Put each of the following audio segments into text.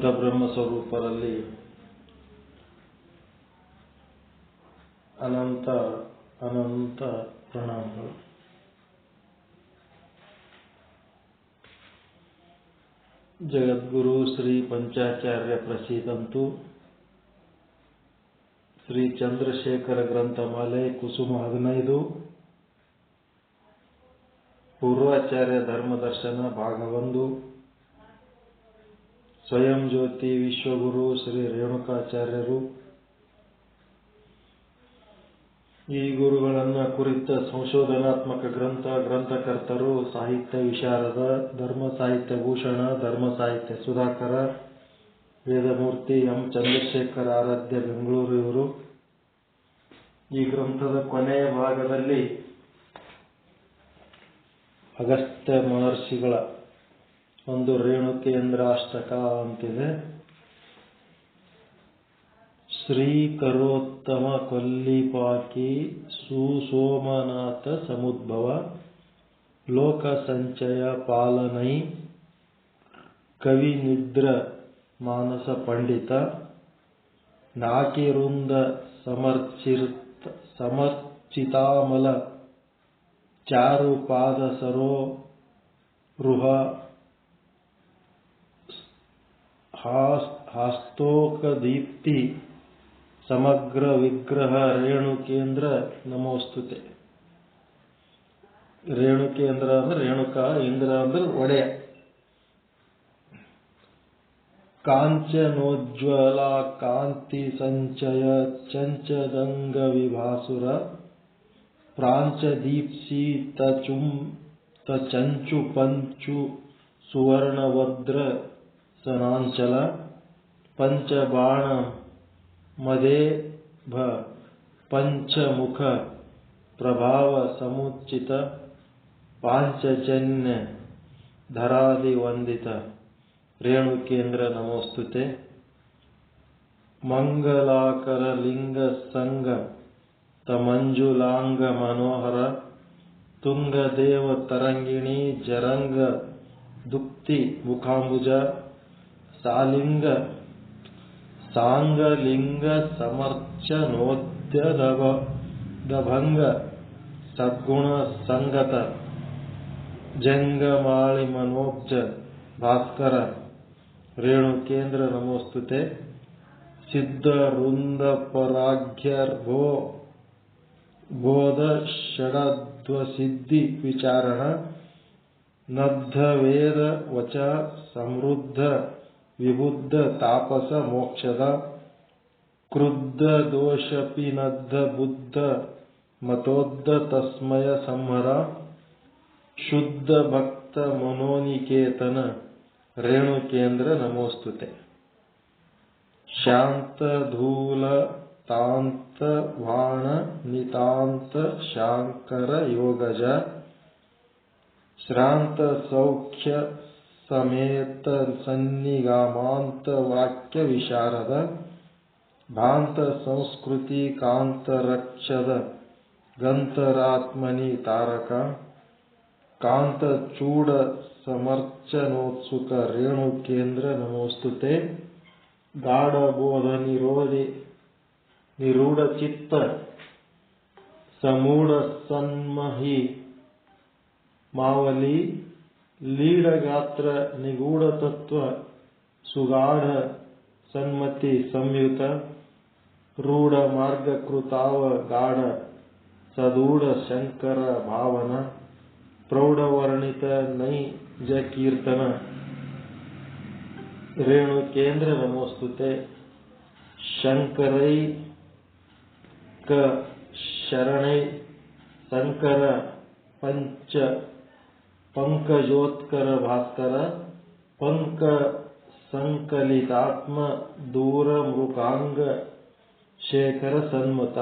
ಶುದ್ಧ ಬ್ರಹ್ಮ ಸ್ವರೂಪರಲ್ಲಿ ಅನಂತ ಅನಂತ ಪ್ರಣಾಮಗಳು. ಜಗದ್ಗುರು ಶ್ರೀ ಪಂಚಾಚಾರ್ಯ ಪ್ರಸೀದಂತು ಶ್ರೀ ಚಂದ್ರಶೇಖರ ಗ್ರಂಥಮಾಲೆ ಕುಸುಮ ಹದಿನೈದು, ಪೂರ್ವಾಚಾರ್ಯ ಧರ್ಮದರ್ಶನ ಭಾಗ ಸ್ವಯಂ ಜ್ಯೋತಿ ವಿಶ್ವಗುರು ಶ್ರೀ ರೇಣುಕಾಚಾರ್ಯರು. ಈ ಗುರುಗಳನ್ನ ಕುರಿತ ಸಂಶೋಧನಾತ್ಮಕ ಗ್ರಂಥ, ಗ್ರಂಥಕರ್ತರು, ಸಾಹಿತ್ಯ ವಿಶಾರದ, ಧರ್ಮ ಸಾಹಿತ್ಯ ಭೂಷಣ, ಧರ್ಮ ಸಾಹಿತ್ಯ ಸುಧಾಕರ, ವೇದಮೂರ್ತಿ ಎಂ ಚಂದ್ರಶೇಖರ ಆರಾಧ್ಯ ಬೆಂಗಳೂರು ಇವರು. ಈ ಗ್ರಂಥದ ಕೊನೆಯ ಭಾಗದಲ್ಲಿ ಅಗಸ್ತ್ಯ ಮಹರ್ಷಿಗಳ ಒಂದು ಕೇಂದ್ರಾಷ್ಟಕ ಅಂತಿದೆ. ಶ್ರೀಕರೋತ್ತಮ ಕೊಲ್ಲಿಪಾಕಿ ಸುಸೋಮನಾಥ ಸಮುದ್ಭವ ಲೋಕ ಸಂಚಯ ಪಾಲನೈ ಕವಿ ನಿದ್ರ ಮಾನಸ ಪಂಡಿತ ನಾಕಿರುಂದ ಸಮರ್ಚಿತ ಸಮರ್ಚಿತಾಮಲ ಚಾರು ಪಾದ ಸರೋ ರುಹ ಹಾಸ್ತೋಕ ದೀಪ್ತಿ ಸಮಗ್ರ ವಿಗ್ರಹ ರೇಣುಕೇಂದ್ರ ನಮೋಸ್ತುತೆ ರೇಣುಕೇಂದ್ರ ಅಂದ್ರೆ ರೇಣುಕ ಇಂದ್ರ ಅಂದ್ರೆ ಒಡೆಯ ಕಾಂಚನೋಜ್ವಲ ಕಾಂತಿ ಸಂಚಯ ಚಂಚದಂಗ ವಿಭಾಸುರ ಪ್ರಾಂಚ ದೀಪ್ಸಿತ ಚುಂ ಚಂಚು ಪಂಚು ಸುವರ್ಣವದ್ರ सनाञ्चल पञ्चबाण मदेभ रेणुकेंद्र प्रभावसमुचित पाञ्चजन्य धरादिवन्दित रेणुकेन्द्र नमोऽस्तु मनोहर। तुंगदेव तरंगिणी जरंग दुक्ति दुक्तिमुखाम्बुज सालिङ्ग साङ्गलिङ्गसमर्चनोद्यदभङ्ग सद्गुणसङ्गत जङ्गमाळिमनोब्ज भास्कर रेणुकेन्द्र नमोऽस्तु ते सिद्धवृन्दपराघ्यर्भो बोधषडध्वसिद्धिविचारः नद्धवेदवच समृद्ध। ಸಂಗತ ಜಂಗಮಾಳಿ ಮನೋಬ್ಜ ಭಾಸ್ಕರ ರೇಣುಕೇಂದ್ರ ನಮೋಸ್ತುತೆ ಸಿದ್ಧ ವೃಂದ ಪರಾಘ್ಯರ್ಭೋ ಬೋಧ ಷಡಧ್ವಸಿದ್ಧಿ ವಿಚಾರಣ ನದ್ಧ ವೇದ ವಚ ಸಮೃದ್ಧ ವಿಬುದ್ಧ ತಾಪಸ ಮೋಕ್ಷದ ಕ್ರುದ್ಧ ದೋಷಪಿನದ್ಧ ಬುದ್ಧ ಮತೋದ್ಧ ತಸ್ಮಯ ಸಂಹರ ಶುದ್ಧ ಭಕ್ತ ಮನೋನಿಕೇತನ ರೇಣುಕೇಂದ್ರ ನಮೋಸ್ತುತೆ ಶಾಂತ ಧೂಲ ತಾಂತ ವಾಣ ನಿತಾಂತ ಶಾಂಕರ ಯೋಗಜ ಶ್ರಾಂತ ಸೌಖ್ಯ ಸಮೇತ ಸನ್ನಿಗಾಮಾಂತ ವಾಕ್ಯ ವಿಶಾರದ ಭಾಂತ ಸಂಸ್ಕೃತಿ ಕಾಂತ ರಕ್ಷದ ಗಂತರಾತ್ಮನಿ ತಾರಕ ಕಾಂತ ಚೂಡ ಸಮರ್ಚನೋತ್ಸುಕ ರೇಣು ಕೇಂದ್ರ ನಮೋಸ್ತುತೆ ಗಾಢಬೋಧ ನಿರೋಧಿ ನಿರೂಢ ಚಿತ್ತ ಸಮೂಢ ಸನ್ಮಹಿ ಮಾವಲಿ ಲೀಢಗಾತ್ರ ನಿಗೂಢ ತತ್ವ ಸುಗಾಢ ಸನ್ಮತಿ ಸಂಯುತ ರೂಢ ಮಾರ್ಗಕೃತಾವ ಗಾಢ ಸದೂಢ ಶಂಕರ ಭಾವನ ಪ್ರೌಢವರ್ಣಿತ ನೈಜ ಕೀರ್ತನ. ರೇಣುಕೇಂದ್ರ ನಮೋಸ್ತುತೆ. ಶಂಕರೈ ಕ ಶರಣೈ. ಶಂಕರ ಪಂಚ ಪಂಕಜೋತ್ಕರ ಭಾಸ್ಕರ ಪಂಕ ಸಂಕಲಿತಾತ್ಮ ದೂರ ಮೃಗಾಂಗ ಶೇಖರ ಸನ್ಮತ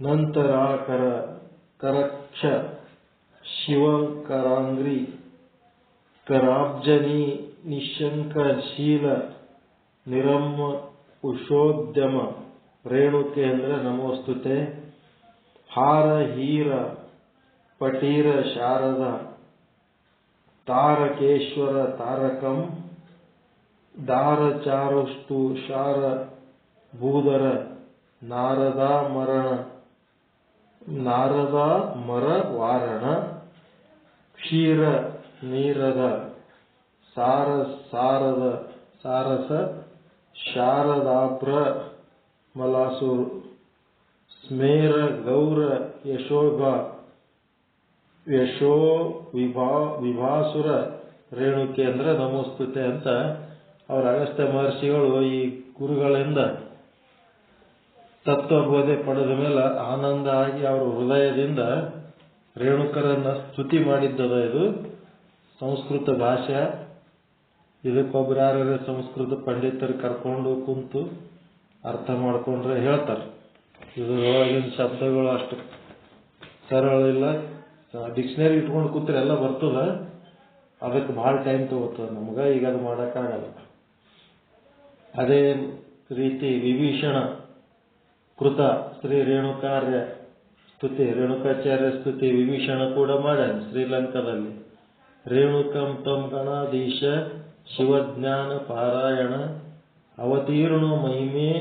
ನಂತರಾಕರ ಕರಕ್ಷ ಶಿವಕರಾಂಗ್ರಿ ಕರಾಬ್ಜನಿ ನಿಶಂಕಶೀಲ ನಿರಮ್ಮ ಉಷೋದ್ಯಮ ರೇಣುಕೆ ಅಂದ್ರೆ ನಮೋಸ್ತುತೆ ಹಾರ ಹೀರ ಪಟೀರ ಶಾರದ ತಾರಕೇಶ್ವರ ತಾರಕಂ ದಾರಚಾರುಷ್ಟು ಶಾರ ಭೂದರ ನಾರದ ಮರಣ ನಾರದ ಮರ ವಾರಣ ಕ್ಷೀರ ನೀರದ ಸಾರ ಸಾರದ ಸಾರಸ ಶಾರದಾಭ್ರ ಮಲಾಸುರು ಸ್ಮೇರ ಗೌರ ಯಶೋಭ ಯಶೋ ವಿಭಾ ವಿಭಾಸುರ ರೇಣುಕೆ ಅಂದರೆ ನಮೋಸ್ತುತೆ ಅಂತ ಅವರ ಅಗಸ್ತ್ಯ ಮಹರ್ಷಿಗಳು ಈ ಗುರುಗಳಿಂದ ತತ್ವಬೋಧೆ ಪಡೆದ ಮೇಲೆ ಆನಂದ ಆಗಿ ಅವರ ಹೃದಯದಿಂದ ರೇಣುಕರನ್ನ ಸ್ತುತಿ ಮಾಡಿದ್ದದ ಇದು. ಸಂಸ್ಕೃತ ಭಾಷೆ. ಇದಕ್ಕೊಬ್ಬರಾರ ಸಂಸ್ಕೃತ ಪಂಡಿತರು ಕರ್ಕೊಂಡು ಕುಂತು ಅರ್ಥ ಮಾಡ್ಕೊಂಡ್ರೆ ಹೇಳ್ತಾರೆ. ಇದು ಒಳಗಿನ ಶಬ್ದಗಳು ಅಷ್ಟು ಸರಳ ಇಲ್ಲ. ಡಿಕ್ಷನರಿ ಇಟ್ಕೊಂಡು ಕೂತ್ರೆ ಎಲ್ಲ ಬರ್ತದ? ಅದಕ್ಕೆ ಭಾಳ ಟೈಮ್ ತಗೋತದ ನಮ್ಗೆ, ಈಗ ಅದು ಮಾಡೋಕ್ಕಾಗಲ್ಲ. ಅದೇ ರೀತಿ ವಿಭೀಷಣ ಕೃತ ಶ್ರೀ ರೇಣುಕಾರ್ಯ ಸ್ತುತಿ, ರೇಣುಕಾಚಾರ್ಯ ಸ್ತುತಿ ವಿಭೀಷಣ ಕೂಡ ಮಾಡ್ಯಾನ ಶ್ರೀಲಂಕಾದಲ್ಲಿ. ರೇಣುಕಂ ತಂ ಗಣಾಧೀಶ ಶಿವಜ್ಞಾನ ಪಾರಾಯಣ ಅವತೀರ್ಣ ಮಹಿಮೆ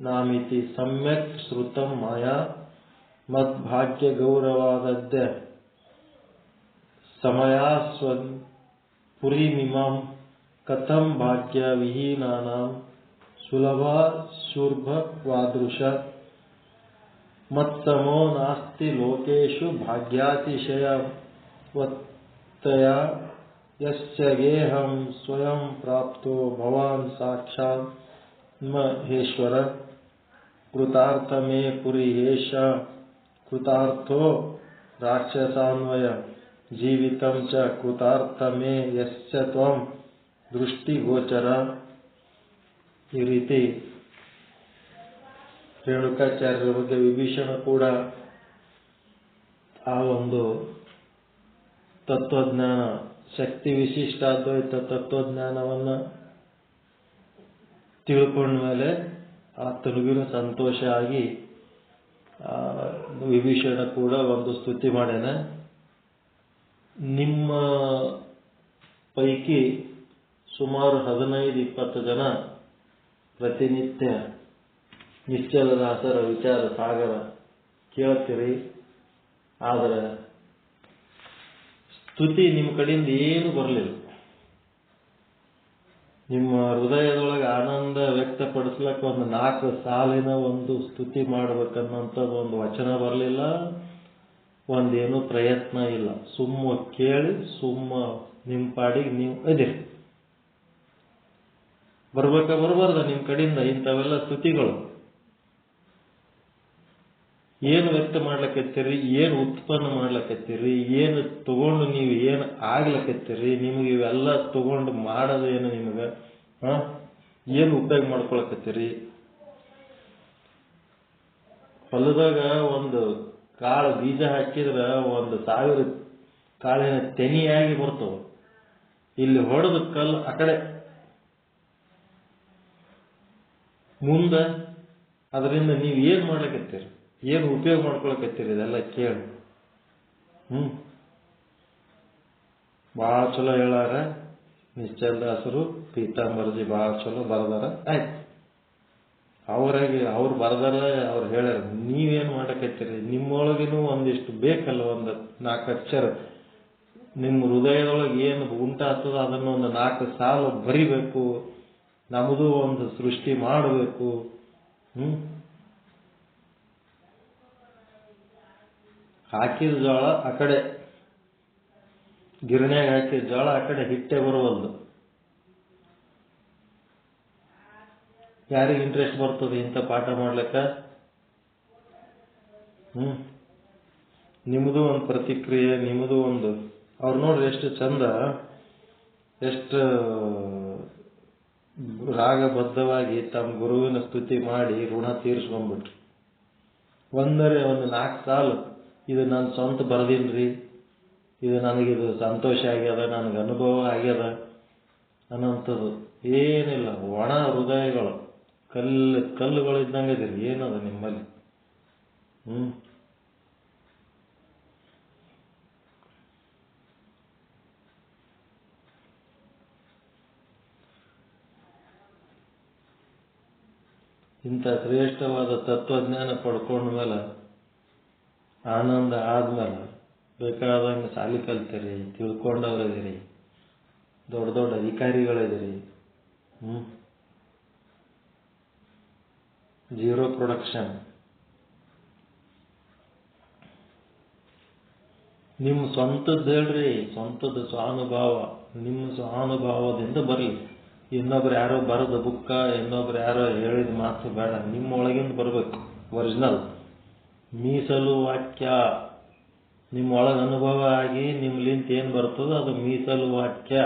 ನಾಮಿತಿ, ಸಮ್ಯಕ್ ಶ್ರುತಂ ಮಾಯಾ, ಮದ್ಭಾಗ್ಯ ಗೌರವಾದದ್ಯ. समयास्वन् पुरीमिमं कथं भाग्यविहीनानां सुलभाशूर्भवादृश मत्समो नास्ति लोकेषु भाग्यातिशयवत्तया। यस्य गेहं स्वयं प्राप्तो भवान साक्षात् महेश्वर। कृतार्थ मे पुरी एष कृतार्थो राक्षसान्वय ಜೀವಿತಂ ಚ ಕೃತಾರ್ಥಮೇ ಯಶ್ಚ ತ್ವಂ ದೃಷ್ಟಿಗೋಚರ ಈ ರೀತಿ ರೇಣುಕಾಚಾರ್ಯರ ಬಗ್ಗೆ ವಿಭೀಷಣ ಕೂಡ ಆ ಒಂದು ತತ್ವಜ್ಞಾನ ಶಕ್ತಿ ವಿಶಿಷ್ಟಾದ್ವೈತ ತತ್ವಜ್ಞಾನವನ್ನ ತಿಳ್ಕೊಂಡ ಮೇಲೆ ಆತನಿಗೂ ಸಂತೋಷ ಆಗಿ ವಿಭೀಷಣ ಕೂಡ ಒಂದು ಸ್ತುತಿ ಮಾಡ್ಯಾನ. ನಿಮ್ಮ ಪೈಕಿ ಸುಮಾರು ಹದಿನೈದು, ಇಪ್ಪತ್ತು ಜನ ಪ್ರತಿನಿತ್ಯ ನಿಶ್ಚಲದಾಸರ, ವಿಚಾರ ಸಾಗರ ಕೇಳ್ತೀರಿ. ಆದರೆ ಸ್ತುತಿ ನಿಮ್ಮ ಕಡೆಯಿಂದ ಏನು ಬರಲಿಲ್ಲ. ನಿಮ್ಮ ಹೃದಯದೊಳಗೆ ಆನಂದ ವ್ಯಕ್ತಪಡಿಸ್ಲಕ್ಕ ಒಂದು ನಾಲ್ಕು ಸಾಲಿನ ಒಂದು ಸ್ತುತಿ ಮಾಡ್ಬೇಕನ್ನೋಂಥದ್ದು ಒಂದು ವಚನ ಬರಲಿಲ್ಲ. ಒಂದೇನು ಪ್ರಯತ್ನ ಇಲ್ಲ. ಸುಮ್ಮ ಕೇಳಿ, ಸುಮ್ಮ ನಿಮ್ಮ ಪಾಡಿಗೆ ನೀವು ಇದಿರಿ ಬರ್ಬೇಕ, ಬರಬಾರ್ದ ನಿಮ್ಮ ಕಡೆಯಿಂದ ಇಂಥವೆಲ್ಲ ಸ್ತುತಿಗಳು. ಏನು ವ್ಯಕ್ತ ಮಾಡ್ಲಕತ್ತೀರಿ, ಏನು ಉತ್ಪನ್ನ ಮಾಡ್ಲಕತ್ತೀರಿ, ಏನು ತಗೊಂಡು ನೀವು ಏನು ಆಗ್ಲಕತ್ತೀರಿ, ನಿಮ್ಗೆ ಇವೆಲ್ಲ ತಗೊಂಡು ಏನು ನಿಮ್ಗೆ ಏನು ಉಪಯೋಗ ಮಾಡ್ಕೊಳಕತ್ತೀರಿ? ಹೊಲದಾಗ ಒಂದು ಕಾಳು ಬೀಜ ಹಾಕಿದ್ರೆ ಒಂದು ಸಾವಿರ ಕಾಳಿನ ತೆನಿಯಾಗಿ ಬರ್ತವೆ. ಇಲ್ಲಿ ಹೊಡೆದ ಕಲ್ಲು ಆ ಕಡೆ. ಮುಂದ ಅದರಿಂದ ನೀವು ಏನು ಮಾಡ್ಲಕತ್ತೀರಿ? ಏನು ಉಪಯೋಗ ಮಾಡ್ಕೊಳಕತ್ತೀರಿ ಇದೆಲ್ಲ ಕೇಳಿ. ಹ್ಮ್. ಭಾಳ ಚಲೋ ಹೇಳಾರ ನಿಶ್ಚಲದಾಸರು ಪೀತಾಂಬರ್ಜಿ ಭಾಳ ಚಲೋ ಬರದಾರ. ಆಯ್ತು. ಅವ್ರಾಗಿ ಅವ್ರು ಬರ್ದಾರ ಅವ್ರು ಹೇಳ್ಯಾರ, ನೀವೇನು ಮಾಡಕತ್ತೀರಿ? ನಿಮ್ಮೊಳಗಿನೂ ಒಂದಿಷ್ಟು ಬೇಕಲ್ಲ ಒಂದು ನಾಲ್ಕು ಅಕ್ಷರ? ನಿಮ್ಮ ಹೃದಯದೊಳಗೆ ಏನು ಉಂಟಾಗ್ತದ ಅದನ್ನ ಒಂದು ನಾಲ್ಕು ಸಾಲು ಬರಿಬೇಕು ನಮ್ಮದು ಒಂದು ಸೃಷ್ಟಿ ಮಾಡಬೇಕು, ಹ್ಮ್? ಹಾಕಿದ ಜೋಳ ಆ ಕಡೆ, ಗಿರಣ್ಯಾಗ ಹಾಕಿದ ಜೋಳ ಆ ಕಡೆ ಹಿಟ್ಟೆ ಬರುವಲ್ದು. ಯಾರಿಗೆ ಇಂಟ್ರೆಸ್ಟ್ ಬರ್ತದೆ ಇಂಥ ಪಾಠ ಮಾಡ್ಲಿಕ್ಕ? ಹ್ಮ್. ನಿಮ್ಮದು ಒಂದು ಪ್ರತಿಕ್ರಿಯೆ ನಿಮ್ಮದು ಒಂದು. ಅವ್ರು ನೋಡ್ರಿ ಎಷ್ಟು ಚಂದ, ಎಷ್ಟು, ರಾಗಬದ್ಧವಾಗಿ ತಮ್ಮ ಗುರುವಿನ ಸ್ತುತಿ ಮಾಡಿ ಋಣ ತೀರಿಸ್ಕೊಂಡ್ಬಿಟ್ರಿ. ಒಂದರೆ ಒಂದು ನಾಲ್ಕು ಸಾಲು. ಇದು ನನ್ನ ಸ್ವಂತ ಬರದಿಲ್ರಿ ಇದು ನನಗಿದು ಸಂತೋಷ ಆಗ್ಯದ, ನನಗೆ ಅನುಭವ ಆಗ್ಯದ ಅನ್ನೋಂಥದ್ದು. ಏನಿಲ್ಲ, ಒಣ ಹೃದಯಗಳು. ಕಲ್ಲು, ಕಲ್ಲುಗಳು ಇದ್ದಂಗೆ ಇದ್ದೀರಿ. ಏನದ ನಿಮ್ಮಲ್ಲಿ? ಹ್ಞೂ ಇಂಥ ಶ್ರೇಷ್ಠವಾದ ತತ್ವಜ್ಞಾನ ಪಡ್ಕೊಂಡ ಮೇಲೆ ಆನಂದ ಆದ್ಮೇಲೆ ಬೇಕಾದಂಗೆ ಸಾಲಿ ಕಲ್ತೀರಿ, ತಿಳ್ಕೊಂಡವ್ರಿದ್ದೀರಿ, ದೊಡ್ಡ ದೊಡ್ಡ ಅಧಿಕಾರಿಗಳಿದ್ದೀರಿ. ಹ್ಞೂ ಜೀರೋ ಪ್ರೊಡಕ್ಷನ್ ನಿಮ್ಮ ಸ್ವಂತದ್ದು ಹೇಳ್ರಿ ಸ್ವಂತದ ಸ್ವಾನುಭಾವ. ನಿಮ್ಮ ಸ್ವಾನುಭಾವದಿಂದ ಬರಲಿ. ಇನ್ನೊಬ್ರು ಯಾರೋ ಬರೆದ ಬುಕ್ಕ, ಇನ್ನೊಬ್ರು ಯಾರೋ ಹೇಳಿದ ಮಾತು ಬೇಡ. ನಿಮ್ಮ ಒಳಗಿಂದ ಬರಬೇಕು ಒರಿಜಿನಲ್ ಮೀಸಲು ವಾಕ್ಯ. ನಿಮ್ಮ ಒಳಗೆ ಅನುಭವ ಆಗಿ ನಿಮ್ಲಿಂತ ಏನು ಬರ್ತದೋ ಅದು ಮೀಸಲು ವಾಕ್ಯ.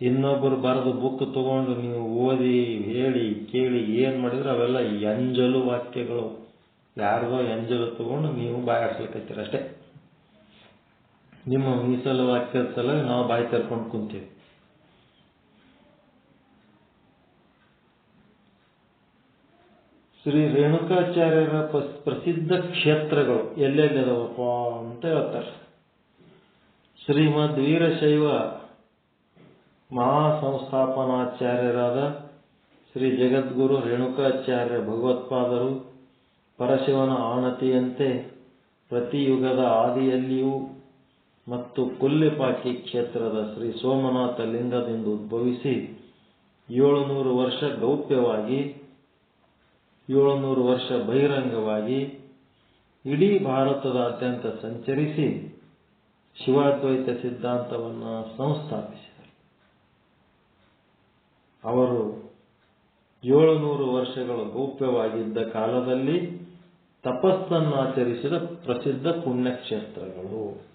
ಇನ್ನೊಬ್ಬರು ಬರೆದ ಬುಕ್ ತಗೊಂಡು ನೀವು ಓದಿ, ಹೇಳಿ, ಕೇಳಿ ಏನು ಮಾಡಿದ್ರೆ ಅವೆಲ್ಲ ಎಂಜಲು ವಾಕ್ಯಗಳು. ಯಾರ್ದೋ ಎಂಜಲು ತಗೊಂಡು ನೀವು ಬಾಯಾಡ್ಸ್ಲಿಕ್ಕತ್ತೀರ ಅಷ್ಟೇ. ನಿಮ್ಮ ಮೀಸಲು ವಾಕ್ಯದ ಸಲ ನಾವು ಬಾಯಿ ತೆರ್ಕೊಂಡು ಕುಂತೀವಿ. ಶ್ರೀ ರೇಣುಕಾಚಾರ್ಯರ ಪ್ರಸಿದ್ಧ ಕ್ಷೇತ್ರಗಳು ಎಲ್ಲೆಲ್ಲಿದಾವಪ್ಪ ಅಂತ ಹೇಳ್ತಾರೆ. ಶ್ರೀಮದ್ ವೀರಶೈವ ಮಹಾಸಂಸ್ಥಾಪನಾಚಾರ್ಯರಾದ ಶ್ರೀ ಜಗದ್ಗುರು ರೇಣುಕಾಚಾರ್ಯ ಭಗವತ್ಪಾದರು ಪರಶಿವನ ಆಣತಿಯಂತೆ ಪ್ರತಿ ಯುಗದ ಆದಿಯಲ್ಲಿಯೂ ಮತ್ತು ಕೊಲ್ಲಿಪಾಕಿ ಕ್ಷೇತ್ರದ ಶ್ರೀ ಸೋಮನಾಥ ಲಿಂಗದಿಂದ ಉದ್ಭವಿಸಿ ಏಳುನೂರು ವರ್ಷ ಗೌಪ್ಯವಾಗಿ, ಏಳುನೂರು ವರ್ಷ ಬಹಿರಂಗವಾಗಿ ಇಡೀ ಭಾರತದಾದ್ಯಂತ ಸಂಚರಿಸಿ ಶಿವಾದ್ವೈತ ಸಿದ್ಧಾಂತವನ್ನು ಸಂಸ್ಥಾಪಿಸಿದರು. ಅವರು ಏಳುನೂರು ವರ್ಷಗಳ ಗೌಪ್ಯವಾಗಿದ್ದ ಕಾಲದಲ್ಲಿ ತಪಸ್ಸನ್ನಾಚರಿಸಿದ ಪ್ರಸಿದ್ಧ ಪುಣ್ಯಕ್ಷೇತ್ರಗಳು.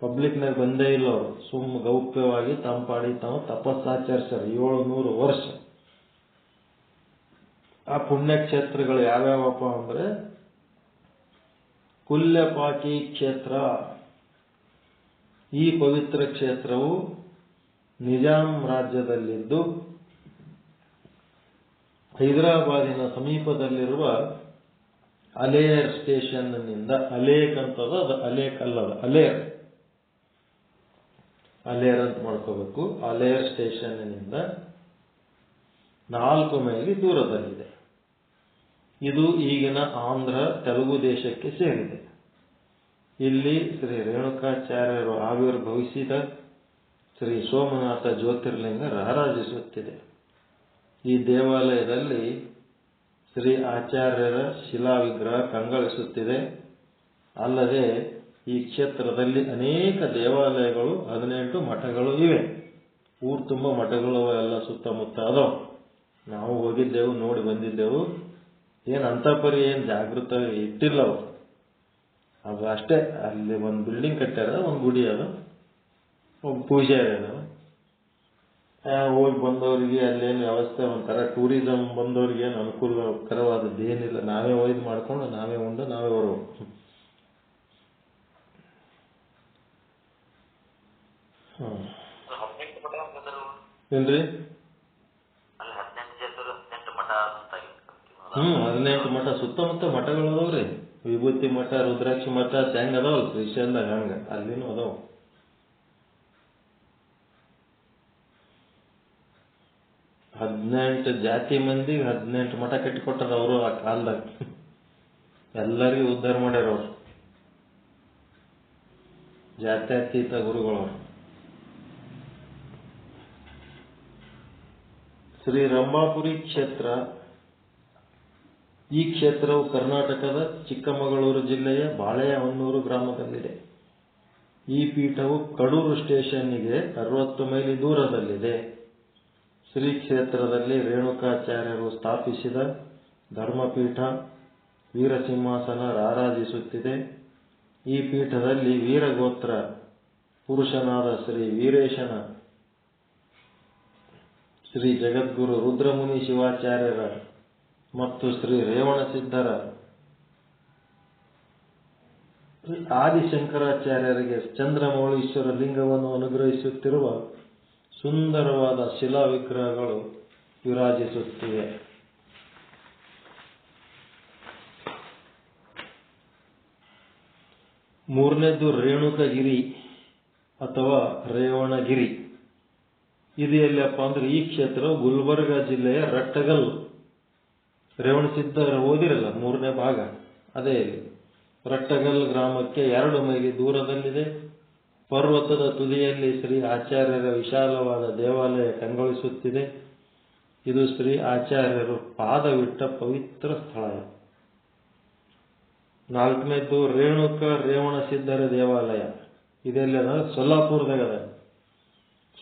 ಪಬ್ಲಿಕ್ನಾಗ ಬಂದೇ ಇಲ್ಲ ಅವರು. ಸುಮ್ಮ ಗೌಪ್ಯವಾಗಿ ತಂಪಾಡಿ ತಾವು ತಪಸ್ಸಾಚರಿಸ್ಯಾರ ಏಳುನೂರು ವರ್ಷ. ಆ ಪುಣ್ಯಕ್ಷೇತ್ರಗಳು ಯಾವ್ಯಾವಪ್ಪ ಅಂದ್ರೆ ಕುಲ್ಯಪಾಕಿ ಕ್ಷೇತ್ರ. ಈ ಪವಿತ್ರ ಕ್ಷೇತ್ರವು ನಿಜಾಂ ರಾಜ್ಯದಲ್ಲಿದ್ದು ಹೈದರಾಬಾದಿನ ಸಮೀಪದಲ್ಲಿರುವ ಅಲೇರ್ ಸ್ಟೇಷನ್ನಿಂದ ಅಲೇಕ್ ಅಂತದ ಅದು ಅಲೇಕ್ ಅಲ್ಲದ ಅಲೇರ್ ಅಲೇರ್ ಅಂತ ಮಾಡ್ಕೋಬೇಕು. ಅಲೇರ್ ಸ್ಟೇಷನ್ನಿಂದ ನಾಲ್ಕು ಮೈಲಿ ದೂರದಲ್ಲಿದೆ. ಇದು ಈಗಿನ ಆಂಧ್ರ, ತೆಲುಗು ದೇಶಕ್ಕೆ ಸೇರಿದೆ. ಇಲ್ಲಿ ಶ್ರೀ ರೇಣುಕಾಚಾರ್ಯರು ಆವಿರ್ಭವಿಸಿದ ಶ್ರೀ ಸೋಮನಾಥ ಜ್ಯೋತಿರ್ಲಿಂಗ ರಾರಾಜಿಸುತ್ತಿದೆ. ಈ ದೇವಾಲಯದಲ್ಲಿ ಶ್ರೀ ಆಚಾರ್ಯರ ಶಿಲಾ ವಿಗ್ರಹ ಕಂಗೊಳಿಸುತ್ತಿದೆ. ಅಲ್ಲದೆ ಈ ಕ್ಷೇತ್ರದಲ್ಲಿ ಅನೇಕ ದೇವಾಲಯಗಳು ಹದಿನೆಂಟು ಮಠಗಳು ಇವೆ. ಊರು ತುಂಬ ಮಠಗಳು ಎಲ್ಲ ಸುತ್ತಮುತ್ತ ಅದಾವ ನಾವು ಹೋಗಿದ್ದೆವು ನೋಡಿ ಬಂದಿದ್ದೆವು. ಏನು ಅಂತಪರಿ ಏನು ಜಾಗೃತ ಇಟ್ಟಿಲ್ಲ ಅವರು ಅದು ಅಷ್ಟೇ ಅಲ್ಲಿ ಒಂದು ಬಿಲ್ಡಿಂಗ್ ಕಟ್ಟ್ಯಾರ ಒಂದು ಗುಡಿ ಅದು. ಒಬ್ಬ ಅದ ಆ, ಹೋಗಿ ಬಂದವರಿಗೆ ಅಲ್ಲೇನು ವ್ಯವಸ್ಥೆ ಒಂಥರ ಟೂರಿಸಂ ಬಂದವರಿಗೆ ಏನು ಅನುಕೂಲಕರವಾದದ್ದು ಏನಿಲ್ಲ. ನಾವೇ ಒಯ್ದು ಮಾಡ್ಕೊಂಡು ನಾವೇ ಉಂಡು ನಾವೇ ಅಂತಂದ್ರು ಏನ್ರಿ? ಹ್ಮ್ ಹದಿನೆಂಟು ಮಠ ಸುತ್ತಮುತ್ತ ಮಠಗಳು ಅದಾವ್ರಿ. ವಿಭೂತಿ ಮಠ ರುದ್ರಾಕ್ಷಿ ಮಠ ಹೆಂಗ್ ಅದಾವಲ್ ಶ್ರೀಶೈಲದಾಗ ಹಂಗ. ಅಲ್ಲಿನೂ ಅದಾವ. ಹದಿನೆಂಟು ಜಾತಿ ಮಂದಿಗೆ ಹದಿನೆಂಟು ಮಠ ಕಟ್ಟಿಕೊಟ್ಟಾರ ಅವರು ಆ ಕಾಲದಾಗ ಎಲ್ಲರಿಗೂ ಉದ್ಧಾರ ಮಾಡ್ಯಾರ ಅವ್ರು. ಜಾತ್ಯತೀತ ಗುರುಗಳವರು. ಶ್ರೀ ರಂಭಾಪುರಿ ಕ್ಷೇತ್ರ, ಈ ಕ್ಷೇತ್ರವು ಕರ್ನಾಟಕದ ಚಿಕ್ಕಮಗಳೂರು ಜಿಲ್ಲೆಯ ಬಾಳೆಹೊನ್ನೂರು ಗ್ರಾಮದಲ್ಲಿದೆ. ಈ ಪೀಠವು ಕಡೂರು ಸ್ಟೇಷನ್ಗೆ ಅರವತ್ತು ಮೈಲಿ ದೂರದಲ್ಲಿದೆ. ಶ್ರೀ ಕ್ಷೇತ್ರದಲ್ಲಿ ರೇಣುಕಾಚಾರ್ಯರು ಸ್ಥಾಪಿಸಿದ ಧರ್ಮಪೀಠ ವೀರಸಿಂಹಾಸನ ರಾರಾಜಿಸುತ್ತಿದೆ. ಈ ಪೀಠದಲ್ಲಿ ವೀರಗೋತ್ರ ಪುರುಷನಾದ ಶ್ರೀ ವೀರೇಶನ ಶ್ರೀ ಜಗದ್ಗುರು ರುದ್ರಮುನಿ ಶಿವಾಚಾರ್ಯರ ಮತ್ತು ಶ್ರೀ ರೇವಣಸಿದ್ಧರ ಆದಿಶಂಕರಾಚಾರ್ಯರಿಗೆ ಚಂದ್ರಮೌಳೀಶ್ವರ ಲಿಂಗವನ್ನು ಅನುಗ್ರಹಿಸುತ್ತಿರುವ ಸುಂದರವಾದ ಶಿಲಾ ವಿಗ್ರಹಗಳು ವಿರಾಜಿಸುತ್ತಿವೆ. ಮೂರನೇದು ರೇಣುಕಗಿರಿ ಅಥವಾ ರೇವಣಗಿರಿ. ಇದು ಎಲ್ಲಪ್ಪ ಅಂದ್ರೆ ಈ ಕ್ಷೇತ್ರ ಗುಲ್ಬರ್ಗ ಜಿಲ್ಲೆಯ ರಟ್ಟಗಲ್ ರೇವಣಸಿದ್ಧರ ಓದಿರಲ್ಲ, ಮೂರನೇ ಭಾಗ. ಅದೇ ರಟ್ಟಗಲ್ ಗ್ರಾಮಕ್ಕೆ ಎರಡು ಮೈಲಿ ದೂರದಲ್ಲಿದೆ. ಪರ್ವತದ ತುದಿಯಲ್ಲಿ ಶ್ರೀ ಆಚಾರ್ಯರ ವಿಶಾಲವಾದ ದೇವಾಲಯ ಕಂಗೊಳಿಸುತ್ತಿದೆ. ಇದು ಶ್ರೀ ಆಚಾರ್ಯರು ಪಾದವಿಟ್ಟ ಪವಿತ್ರ ಸ್ಥಳ ನಾಲ್ಕನೇದ್ದು ರೇಣುಕ ರೇವಣ ಸಿದ್ಧರ ದೇವಾಲಯ. ಇದೆಲ್ಲ ಸೊಲ್ಲಾಪುರದಾಗ ಅದ.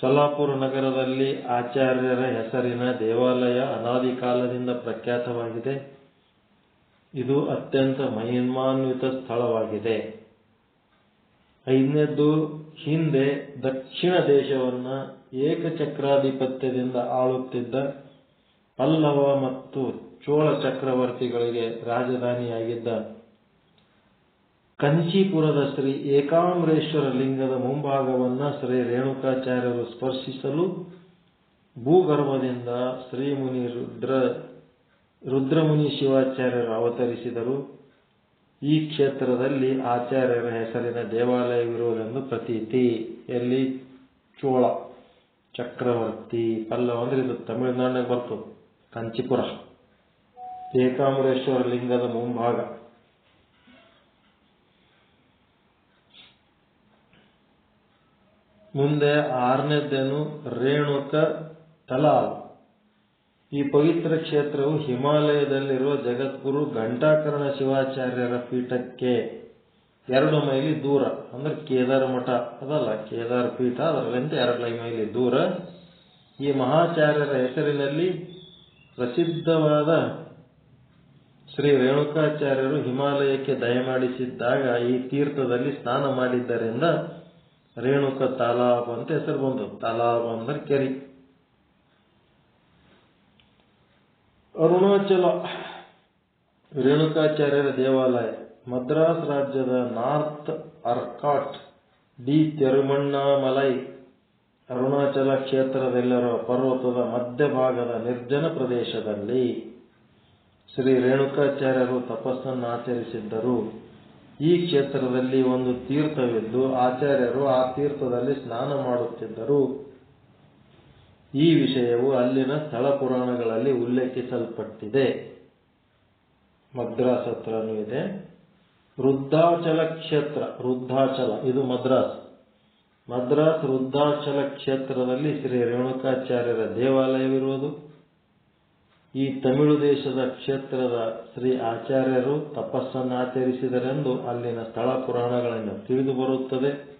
ಸೊಲ್ಲಾಪುರ ನಗರದಲ್ಲಿ ಆಚಾರ್ಯರ ಹೆಸರಿನ ದೇವಾಲಯ ಅನಾದಿ ಕಾಲದಿಂದ ಪ್ರಖ್ಯಾತವಾಗಿದೆ. ಇದು ಅತ್ಯಂತ ಮಹಿಮಾನ್ವಿತ ಸ್ಥಳವಾಗಿದೆ. ಐದನೇದ್ದು, ಹಿಂದೆ ದಕ್ಷಿಣ ದೇಶವನ್ನ ಏಕಚಕ್ರಾಧಿಪತ್ಯದಿಂದ ಆಳುತ್ತಿದ್ದ ಪಲ್ಲವ ಮತ್ತು ಚೋಳ ಚಕ್ರವರ್ತಿಗಳಿಗೆ ರಾಜಧಾನಿಯಾಗಿದ್ದ ಕಂಚೀಪುರದ ಶ್ರೀ ಏಕಾಮ್ರೇಶ್ವರ ಲಿಂಗದ ಮುಂಭಾಗವನ್ನ ಶ್ರೀ ರೇಣುಕಾಚಾರ್ಯರು ಸ್ಪರ್ಶಿಸಲು ಭೂಗರ್ಭದಿಂದ ಶ್ರೀಮುನಿ ರುದ್ರ, ರುದ್ರಮುನಿ ಶಿವಾಚಾರ್ಯರು ಅವತರಿಸಿದರು. ಈ ಕ್ಷೇತ್ರದಲ್ಲಿ ಆಚಾರ್ಯರ ಹೆಸರಿನ ದೇವಾಲಯವಿರುವುದೆಂದು ಪ್ರತೀತಿ. ಎಲ್ಲಿ? ಚೋಳ, ಚಕ್ರವರ್ತಿ ಪಲ್ಲವ ಅಂದ್ರೆ ಇದು ತಮಿಳುನಾಡಿನಾಗ ಬರ್ತದೆ ಕಂಚಿಪುರ. ಏಕಾಂಬರೇಶ್ವರ ಲಿಂಗದ ಮುಂಭಾಗ. ಮುಂದೆ ಆರನೇದ್ದೇನು, ರೇಣುಕ ತಲಾವ್ ಈ ಪವಿತ್ರ ಕ್ಷೇತ್ರವು ಹಿಮಾಲಯದಲ್ಲಿರುವ ಜಗದ್ಗುರು ಘಂಟಾಕರ್ಣ ಶಿವಾಚಾರ್ಯರ ಪೀಠಕ್ಕೆ ಎರಡು ಮೈಲಿ ದೂರ, ಅಂದ್ರೆ ಕೇದಾರ ಮಠ ಅದಲ್ಲ, ಕೇದಾರ ಪೀಠ, ಅದರಲ್ಲಿಂದ ಎರಡು ಮೈಲಿ ದೂರ. ಈ ಮಹಾಚಾರ್ಯರ ಹೆಸರಿನಲ್ಲಿ ಪ್ರಸಿದ್ಧವಾದ ಶ್ರೀ ರೇಣುಕಾಚಾರ್ಯರು ಹಿಮಾಲಯಕ್ಕೆ ದಯಮಾಡಿಸಿದ್ದಾಗ ಈ ತೀರ್ಥದಲ್ಲಿ ಸ್ನಾನ ಮಾಡಿದ್ದರಿಂದ ರೇಣುಕ ತಾಲಾಬ್ ಅಂತ ಹೆಸರು ಬಂತು. ತಾಲಾಬ್ ಅಂದ್ರೆ ಕೆರಿ. ಅರುಣಾಚಲ ರೇಣುಕಾಚಾರ್ಯರ ದೇವಾಲಯ, ಮದ್ರಾಸ್ ರಾಜ್ಯದ ನಾರ್ತ್ ಅರ್ಕಾಟ್ ಡಿ ತಿರುಮಣ್ಣಾಮಲೈ ಅರುಣಾಚಲ ಕ್ಷೇತ್ರದಲ್ಲಿರುವ ಪರ್ವತದ ಮಧ್ಯಭಾಗದ ನಿರ್ಜನ ಪ್ರದೇಶದಲ್ಲಿ ಶ್ರೀ ರೇಣುಕಾಚಾರ್ಯರು ತಪಸ್ಸನ್ನು ಆಚರಿಸಿದ್ದರು. ಈ ಕ್ಷೇತ್ರದಲ್ಲಿ ಒಂದು ತೀರ್ಥವಿದ್ದು ಆಚಾರ್ಯರು ಆ ತೀರ್ಥದಲ್ಲಿ ಸ್ನಾನ ಮಾಡುತ್ತಿದ್ದರು. ಈ ವಿಷಯವು ಅಲ್ಲಿನ ಸ್ಥಳ ಪುರಾಣಗಳಲ್ಲಿ ಉಲ್ಲೇಖಿಸಲ್ಪಟ್ಟಿದೆ. ಮದ್ರಾಸ್ ಹತ್ರನೂ ಇದೆ. ವೃದ್ಧಾಚಲ ಕ್ಷೇತ್ರ, ವೃದ್ಧಾಚಲ, ಇದು ಮದ್ರಾಸ್. ಮದ್ರಾಸ್ ವೃದ್ಧಾಚಲ ಕ್ಷೇತ್ರದಲ್ಲಿ ಶ್ರೀ ರೇಣುಕಾಚಾರ್ಯರ ದೇವಾಲಯವಿರುವುದು. ಈ ತಮಿಳು ದೇಶದ ಕ್ಷೇತ್ರದ ಶ್ರೀ ಆಚಾರ್ಯರು ತಪಸ್ಸನ್ನು ಆಚರಿಸಿದರೆಂದು ಅಲ್ಲಿನ ಸ್ಥಳ ಪುರಾಣಗಳಿಂದ ತಿಳಿದು ಬರುತ್ತದೆ.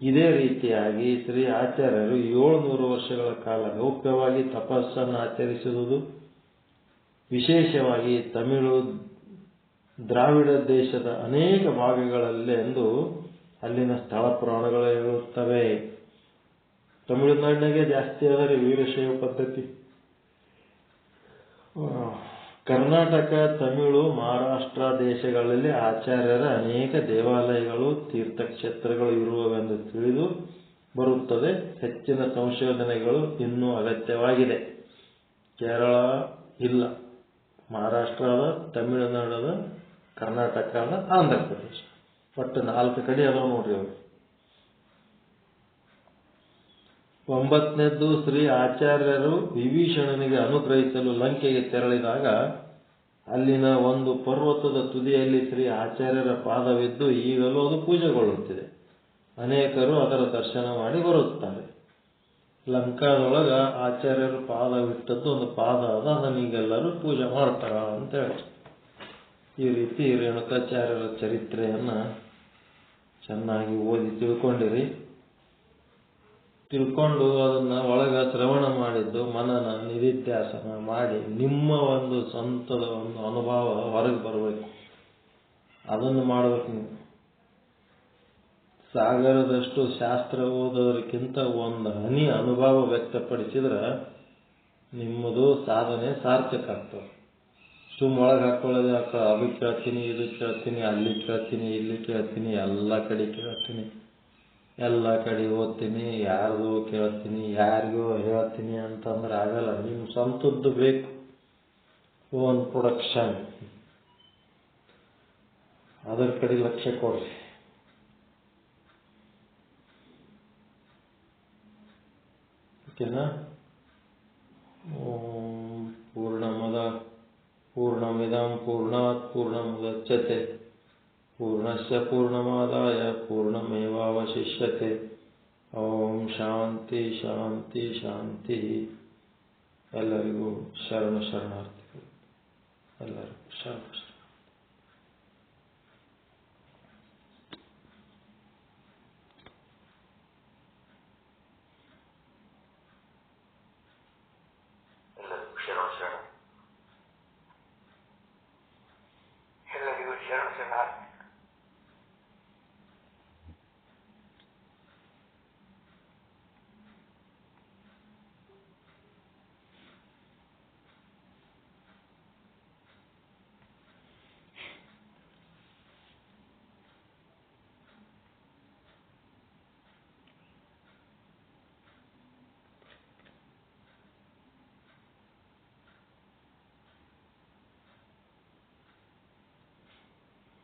ಇದೇ ರೀತಿಯಾಗಿ ಶ್ರೀ ಆಚಾರ್ಯರು ಏಳುನೂರು ವರ್ಷಗಳ ಕಾಲ ಗೌಪ್ಯವಾಗಿ ತಪಸ್ಸನ್ನು ಆಚರಿಸುವುದು ವಿಶೇಷವಾಗಿ ತಮಿಳು, ದ್ರಾವಿಡ ದೇಶದ ಅನೇಕ ಭಾಗಗಳಲ್ಲೆಂದು ಅಲ್ಲಿನ ಸ್ಥಳ ಪುರಾಣಗಳು ಹೇಳುತ್ತವೆ ತಮಿಳುನಾಡಿನಾಗೆ ಜಾಸ್ತಿ ಆದರೆ ವೀರಶೈವ ಪದ್ಧತಿ. ಕರ್ನಾಟಕ, ತಮಿಳು, ಮಹಾರಾಷ್ಟ್ರ ದೇಶಗಳಲ್ಲಿ ಆಚಾರ್ಯರ ಅನೇಕ ದೇವಾಲಯಗಳು, ತೀರ್ಥಕ್ಷೇತ್ರಗಳು ಇರುವವೆಂದು ತಿಳಿದು ಬರುತ್ತದೆ. ಹೆಚ್ಚಿನ ಸಂಶೋಧನೆಗಳು ಇನ್ನೂ ಅಗತ್ಯವಾಗಿದೆ. ಕೇರಳ ಇಲ್ಲ. ಮಹಾರಾಷ್ಟ್ರದ, ತಮಿಳುನಾಡದ, ಕರ್ನಾಟಕದ ಆಂಧ್ರ ಪ್ರದೇಶ. ಒಟ್ಟು ನಾಲ್ಕು ಕಡೆ ಅದಾವ ನೋಡ್ರಿ ಅವರು. ಒಂಬತ್ತನೇದ್ದು ಶ್ರೀ ಆಚಾರ್ಯರು ವಿಭೀಷಣನಿಗೆ ಅನುಗ್ರಹಿಸಲು ಲಂಕೆಗೆ ತೆರಳಿದಾಗ ಅಲ್ಲಿನ ಒಂದು ಪರ್ವತದ ತುದಿಯಲ್ಲಿ ಶ್ರೀ ಆಚಾರ್ಯರ ಪಾದವಿದ್ದು ಈಗಲೂ ಅದು ಪೂಜೆಗೊಳ್ಳುತ್ತಿದೆ. ಅನೇಕರು ಅದರ ದರ್ಶನ ಮಾಡಿ ಬರುತ್ತಾರೆ. ಲಂಕಾದೊಳಗ ಆಚಾರ್ಯರು ಪಾದವಿಟ್ಟದ್ದು ಒಂದು ಪಾದ ಅದ, ಅದನ್ನ ಈಗೆಲ್ಲರೂ ಪೂಜೆ ಮಾಡ್ತಾರ ಅಂತೇಳಿ ಈ ರೀತಿ ರೇಣುಕಾಚಾರ್ಯರ ಚರಿತ್ರೆಯನ್ನ ಚೆನ್ನಾಗಿ ಓದಿ ತಿಳ್ಕೊಂಡಿರಿ. ತಿಳ್ಕೊಂಡು ಅದನ್ನ ಒಳಗ ಶ್ರವಣ ಮಾಡಿದ್ದು ಮನನ ನಿಧಿಧ್ಯಾಸನ ಮಾಡಿ ನಿಮ್ಮ ಒಂದು ಸ್ವಂತದ ಒಂದು ಅನುಭವ ಹೊರಗೆ ಬರಬೇಕು. ಅದನ್ನು ಮಾಡಬೇಕು ನೀವು. ಸಾಗರದಷ್ಟು ಶಾಸ್ತ್ರ ಓದೋದಕ್ಕಿಂತ ಒಂದು ಹನಿ ಅನುಭವ ವ್ಯಕ್ತಪಡಿಸಿದ್ರೆ ನಿಮ್ಮದು ಸಾಧನೆ ಸಾರ್ಥಕ ಆಗ್ತದೆ. ಸುಮ್ಮ ಒಳಗೆ ಹಾಕೊಳ್ಳೋದು ಯಾಕೆ? ಅದು ಕೇಳ್ತೀನಿ, ಇದು ಕೇಳ್ತೀನಿ, ಅಲ್ಲಿ ಕೇಳ್ತೀನಿ, ಇಲ್ಲಿ ಕೇಳ್ತೀನಿ, ಎಲ್ಲ ಕಡೆ ಕೇಳ್ತೀನಿ. ಎಲ್ಲ ಕಡೆ ಓದ್ತೀನಿ, ಯಾರಿಗೂ ಕೇಳ್ತೀನಿ, ಯಾರಿಗೂ ಹೇಳ್ತೀನಿ ಅಂತಂದ್ರೆ ಆಗಲ್ಲ. ನಿಮ್ಮ ಸ್ವಂತದ್ದು ಬೇಕು. ಓನ್ ಪ್ರೊಡಕ್ಷನ್ ಅದರ ಕಡೆ ಲಕ್ಷ್ಯ ಕೊಡ್ರಿ. ಓಕೆನಾ? ಪೂರ್ಣಮದ, ಪೂರ್ಣಮಿದಂ ಪೂರ್ಣಾತ್ ಪೂರ್ಣಮುದಚ್ಯತೆ. ಪೂರ್ಣಸ್ಯ ಪೂರ್ಣಮಾದಾಯ ಪೂರ್ಣಮೇವಾವಶಿಷ್ಯತೆ ಓಂ ಶಾಂತಿ ಶಾಂತಿ ಶಾಂತಿ ಎಲ್ಲರಿಗೂ ಶರಣ ಶರಣಾರ್ಥಿಗಳು ಎಲ್ಲರಿಗೂ ಶರಣ ಶರಣ ಎಲ್ಲರಿಗೂ ಶರಣ ಶರಣ ಎಲ್ಲರಿಗೂ ಶರಣ ಶರಣಾರ್ಥಿ